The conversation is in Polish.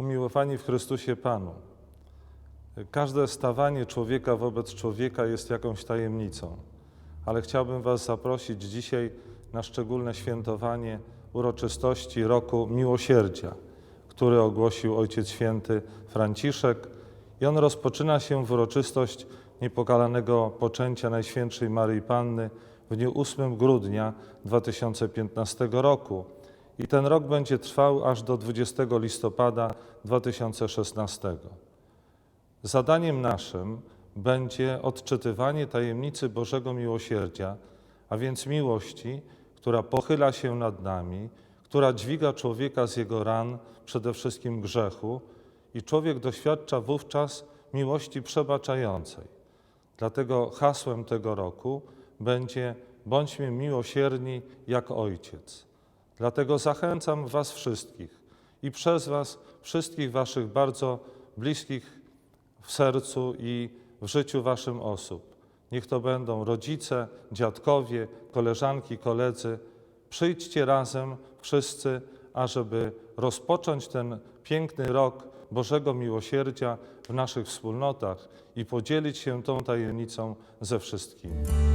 Umiłowani w Chrystusie Panu, każde stawanie człowieka wobec człowieka jest jakąś tajemnicą, ale chciałbym Was zaprosić dzisiaj na szczególne świętowanie uroczystości roku miłosierdzia, który ogłosił Ojciec Święty Franciszek. I on rozpoczyna się w uroczystość niepokalanego poczęcia Najświętszej Maryi Panny w dniu 8 grudnia 2015 roku. I ten rok będzie trwał aż do 20 listopada 2016. Zadaniem naszym będzie odczytywanie tajemnicy Bożego Miłosierdzia, a więc miłości, która pochyla się nad nami, która dźwiga człowieka z jego ran, przede wszystkim grzechu, i człowiek doświadcza wówczas miłości przebaczającej. Dlatego hasłem tego roku będzie bądźmy miłosierni jak Ojciec. Dlatego zachęcam Was wszystkich i przez Was wszystkich Waszych bardzo bliskich w sercu i w życiu Waszym osób. Niech to będą rodzice, dziadkowie, koleżanki, koledzy. Przyjdźcie razem wszyscy, ażeby rozpocząć ten piękny rok Bożego Miłosierdzia w naszych wspólnotach i podzielić się tą tajemnicą ze wszystkimi.